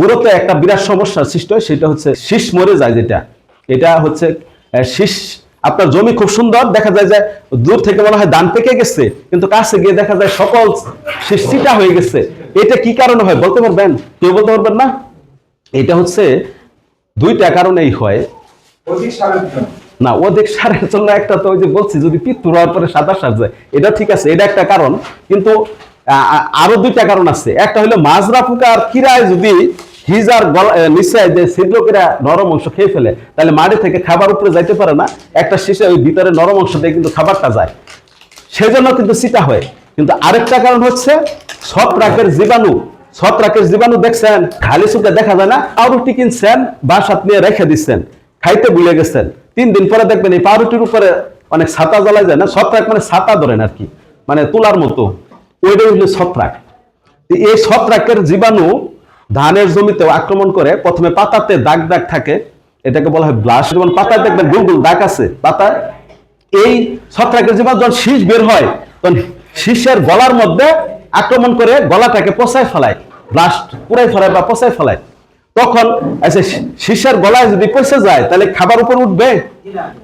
বুড়োতে একটা বিরাট সমস্যার সৃষ্টি হয় সেটা হচ্ছে শীষ মরে যায় যেটা। এটা হচ্ছে শীষ আপনার জমি খুব সুন্দর দেখা যায় যে দূর থেকে মনে হয় ধান পেকে গেছে কিন্তু কাছে গিয়ে দেখা যায় সকল শীষ চিটা হয়ে গেছে। এটা কি কারণে হয় বলতে পারবেন? কেউ বলতে পারবেন না? এটা হচ্ছে দুইটা কারণেই হয়। না অধিক সারের জন্য একটা তো ওই যে বলছি যদি পিত্তু হওয়ার পরে সাদা সার যায় এটা ঠিক আছে এটা একটা কারণ। কিন্তু আরও দুইটা কারণ আছে। একটা হলো মাজরা পোকার কিরায় যদি হিজার নিচে যে ছিদ্র কিরা নরম অংশ খেয়ে ফেলে, তাহলে মাটি থেকে খাবার উপরে যাইতে পারে না। একটা শীষে ওই ভিতরে নরম অংশ দিয়ে কিন্তু খাবারটা যায়। সেজন্য কিন্তু সিটা হয়। কিন্তু আরেকটা কারণ হচ্ছে, ছত্রাকের জীবাণু। ছত্রাকের জীবাণু দেখছেন, খালি চোখে দেখা যায় না, পাউরুটি কিনছেন, বাসাত নিয়ে রেখে দিচ্ছেন, খাইতে ভুলে গেছেন। তিন দিন পরে দেখবেন এই পাউরুটির উপরে অনেক ছাতা জ্বলা যায় না। ছত্রাক মানে ছাতা ধরেন আর কি মানে তুলার মতো। ওইটাই হলো ছত্রাক। এই ছত্রাকের জীবাণু ধানের জমিতেও আক্রমণ করে প্রথমে পাতাতে দাগ দাগ থাকে, এটাকে বলা হয় ব্লাশ। যেমন পাতায় দেখবেন গুল গুল দাগ আছে পাতায়। এই ছত্রাকের জীবাণু যখন শীষ বের হয়, তখন শীষের গলার মধ্যে আক্রমণ করে গলাটাকে পচায় ফেলায়, ব্লাস্ট পুরাই ফেলায় বা পচায় ফেলায়। তখন আচ্ছা শীষের গলায় যদি পচে যায়, তাহলে খাবার উপর উঠবে,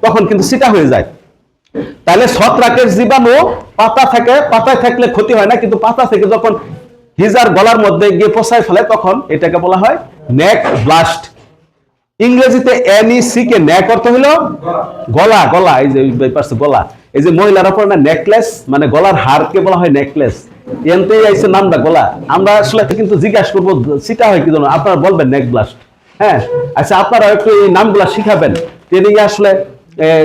তখন কিন্তু সিটা হয়ে যায়। তাহলে ছত্রাকের জীবাণু পাতা থাকে, পাতায় থাকলে ক্ষতি হয় না, কিন্তু পাতা থেকে যখন হিজার গলার মধ্যে গিয়ে পচায় ফেলে, তখন এটাকে বলা হয় নেক ব্লাস্ট ইংরেজিতে এনইসি কে ন্যাক অর্থ হলো গলা গলা, এই যে এই গলা। এই যে মহিলার উপর না নেকলেস মানে গলার হারকে বলা হয় নেকলেস এনতেই আইছে নামটা গলা। আমরা আসলে কিন্তু জিজ্ঞাসা করব, সেটা হয় কি জন্য আপনারা বলবেন নেক ব্লাস্ট হ্যাঁ? আচ্ছা আপনারা একটু এই নামগুলা শিখাবেন। ট্রেনিং আসলে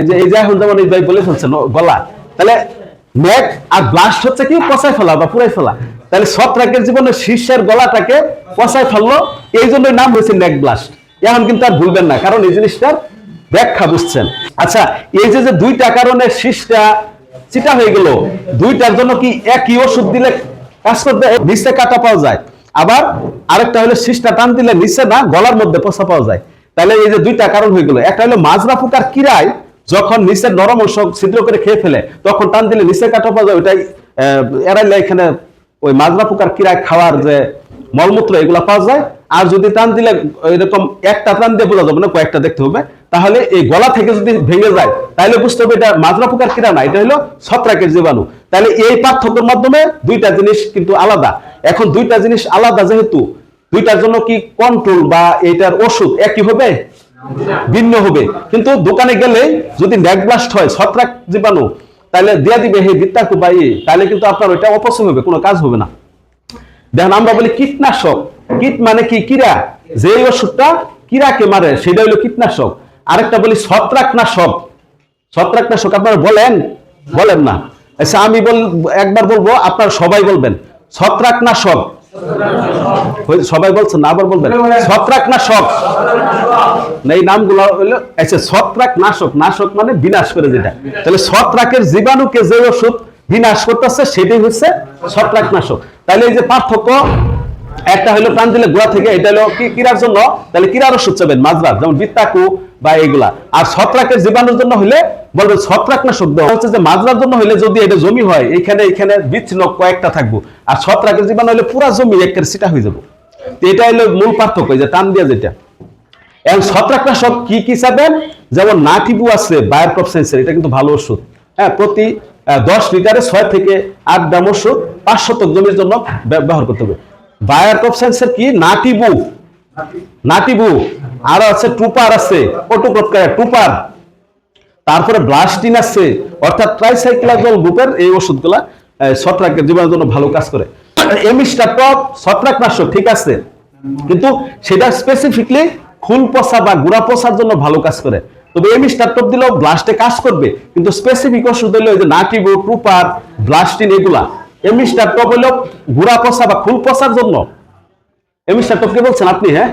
যে এই যে এখন যেমন এই ভাই বলে ফেলছেন, গলা। তাহলে নেক আর ব্লাস্ট হচ্ছে কি? পচায় ফেলা বা পুরাই ফেলা। তাহলে ছত্রাকের জীবনে শীর্ষের গলাটাকে পচায় ফেলল। এই জন্যই নাম হয়েছে নেক ব্লাস্ট। এখন কিন্তু আর ভুলবেন না কারণ এই জিনিসটার ব্যাখ্যা বুঝছেন। আচ্ছা এই যে যে দুইটা কারণে শীষটা চিটা হয়ে গেল দুইটার জন্য কি একই ওষুধ দিলে কাজ করতে নিচে কাটা পাওয়া যায় আবার আরেকটা হলো শীষটা টান দিলে নিচে না গলার মধ্যে পচা পাওয়া যায়। তাহলে এই যে দুইটা কারণ হয়ে গেল একটা হলো মাজরা পোকার কিরায় যখন নিচের নরম অংশ ছিদ্র করে খেয়ে ফেলে তখন টান দিলে নিচে কাটা পাওয়া যায় ওইটাই আহ, এড়াইলে এখানে ওই মাজরা পোকার কিরায় খাওয়ার যে মলমূত্র এগুলা পাওয়া যায়। আর যদি টান দিলে এরকম একটা টান দিয়ে বোঝা যাবে না, কয়েকটা দেখতে হবে। তাহলে এই গলা থেকে যদি ভেঙে যায়, তাহলে বুঝতে হবে এটা মাজরা পোকার কিরা না, এটা হলো ছত্রাকের জীবাণু। তাহলে এই পার্থক্যের মাধ্যমে দুইটা জিনিস কিন্তু আলাদা। এখন দুইটা জিনিস আলাদা যেহেতু, দুইটার জন্য কি কন্ট্রোল বা এটার ওষুধ একই হবে? ভিন্ন হবে। কিন্তু দোকানে গেলে যদি ব্লাস্ট হয়, ছত্রাক জীবাণু তাহলে দিয়া দিবে, হে বিত্তাকু বাই তাহলে কিন্তু আপনার ওইটা অপচয় হবে, কোনো কাজ হবে না। দেখেন, আমরা বলি কীটনাশক। কীট মানে কি? কিরা। যে ওষুধটা কিরাকে মারে, সেটা হলো কীটনাশক। আরেকটা বলি ছত্রাকনাশক। ছত্রাকনাশক আপনারা বলেন? বলেন না। আচ্ছা আমি বল একবার বলব, আপনারা সবাই বলবেন। ছত্রাকনাশক। সবাই বলছেন না আবার বলবেন। ছত্রাকনাশক না, এই নামগুলো হলো আচ্ছা ছত্রাক নাশক। নাশক মানে বিনাশ করে যেটা। তাহলে ছত্রাকের জীবাণুকে যে ওষুধ বিনাশ করতেছে, সেটাই হচ্ছে ছত্রাক নাশক। তাহলে এই যে পার্থক্য, একটা হলো প্রাণ দিলে গোড়া থেকে, এটা হলো কি কিরার জন্য? তাহলে কিরার ওষুধ চাবেন মাজরার যেমন বিত্তাকু বা এইগুলা আর ছত্রাকের জীবাণুর জন্য হলে বলবে ছত্রাক নাশক দেওয়া হচ্ছে যে মাজরার জন্য হলে যদি এটা জমি হয় এখানে এখানে বিচ্ছিন্ন কয়েকটা থাকব। আর ছত্রাকের জীবাণু হলে পুরা জমি একের সিটা হয়ে যাব। তো এটা হলো মূল পার্থক্য যে টান দিয়া যেটা। এখন ছত্রাকনাশক কি কি চাবেন যেমন নাটিবু আছে বায়ার ক্রপ সায়েন্সের এটা কিন্তু ভালো ওষুধ। হ্যাঁ প্রতি দশ লিটারে ছয় থেকে আট গ্রাম ওষুধ পাঁচ শতক জমির জন্য ব্যবহার করতে হবে। বায়ার ক্রপ সায়েন্সের কি? নাটিবু। নাটিবু। আরও আছে, টুপার আছে অটোক্রপ টুপার। তারপরে ব্লাস্টিন আছে, অর্থাৎ ট্রাইসাইক্লাজল গ্রুপের এই ওষুধগুলা ছত্রাকের জীবনের জন্য ভালো কাজ করে। এমিস্টাটপ ছত্রাকনাশক, ঠিক আছে? কিন্তু সেটা স্পেসিফিকলি ফুল পচা বা গুড়া পচার জন্য ভালো কাজ করে। তবে এমিস্টাটপ দিলেও ব্লাস্টে কাজ করবে, কিন্তু স্পেসিফিক ওষুধ হলো যে নাটিবো ট্রুপার ব্লাস্টিন এগুলা। এমিস্টাটপ হলো গুড়া পচা বা ফুল পচার জন্য। এমিস্টাটপ কে বলছেন আপনি হ্যাঁ?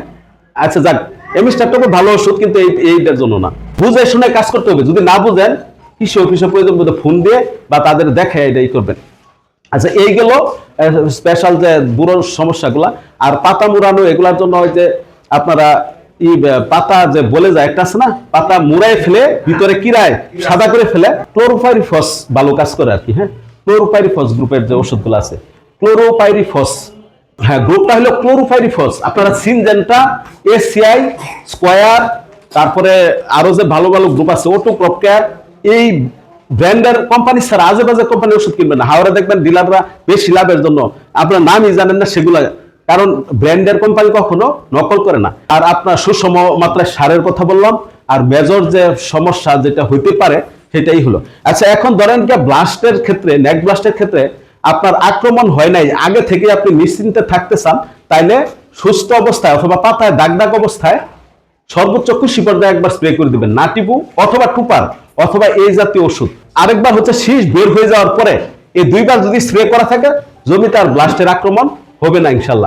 আচ্ছা যাক। এমিস্টাটপ ভালো ওষুধ, কিন্তু এই, এইটার জন্য না। বুঝে শুনে কাজ করতে হবে। যদি না বুঝেন কৃষি অফিসে প্রয়োজন ফোন দিয়ে বা তাদের দেখে এটাই করবেন। আচ্ছা এই গেল স্পেশাল যে সমস্যাগুলা, আর পাতা মুড়ানো, এগুলার জন্য আপনারা ই পাতা যে বলে যায়, একটা আছে না, পাতা মুড়াই ফেলে, ভিতরে কিরায় সাদা করে ফেলে ক্লোরোপাইরিফস ভালো কাজ করে আর কি হ্যাঁ? ক্লোরোপাইরিফস গ্রুপের যে ওষুধগুলো আছে ক্লোরোপাইরিফস হ্যাঁ গ্রুপটা হলো ক্লোরোফাইরিফস। আপনারা সিনজেন্টা এসিআই স্কোয়ার, তারপরে আরও যে ভালো ভালো গ্রুপ আছে ওটু প্রপকেয়ার এই ব্র্যান্ডের কোম্পানি ছাড়া আজে বাজে কোম্পানি ওষুধ কিনবেন না। হাওড়ে দেখবেন ডিলাররা বেশি লাভের জন্য। আপনার নামই জানেন না সেগুলা। কারণ ব্র্যান্ডের কোম্পানি কখনো নকল করে না। আর আপনার সুষম মাত্রায় সারের কথা বললাম, আর মেজর যে সমস্যা যেটা হইতে পারে, সেটাই হলো। আচ্ছা এখন ধরেন যে ব্লাস্টের ক্ষেত্রে নেক ব্লাস্টের ক্ষেত্রে আপনার আক্রমণ হয় নাই, আগে থেকে আপনি নিশ্চিন্তে থাকতে চান, তাইলে সুস্থ অবস্থায় অথবা পাতায় দাগ দাগ অবস্থায় সর্বোচ্চ খুশি পর্যায়ে একবার স্প্রে করে দিবেন নাটিপু অথবা টুপার অথবা এই জাতীয় ওষুধ। আরেকবার হচ্ছে শীষ বের হয়ে যাওয়ার পরে এই দুইবার যদি স্প্রে করা থাকে, জমিতে আর ব্লাস্টের আক্রমণ হবে না, ইনশাল্লাহ।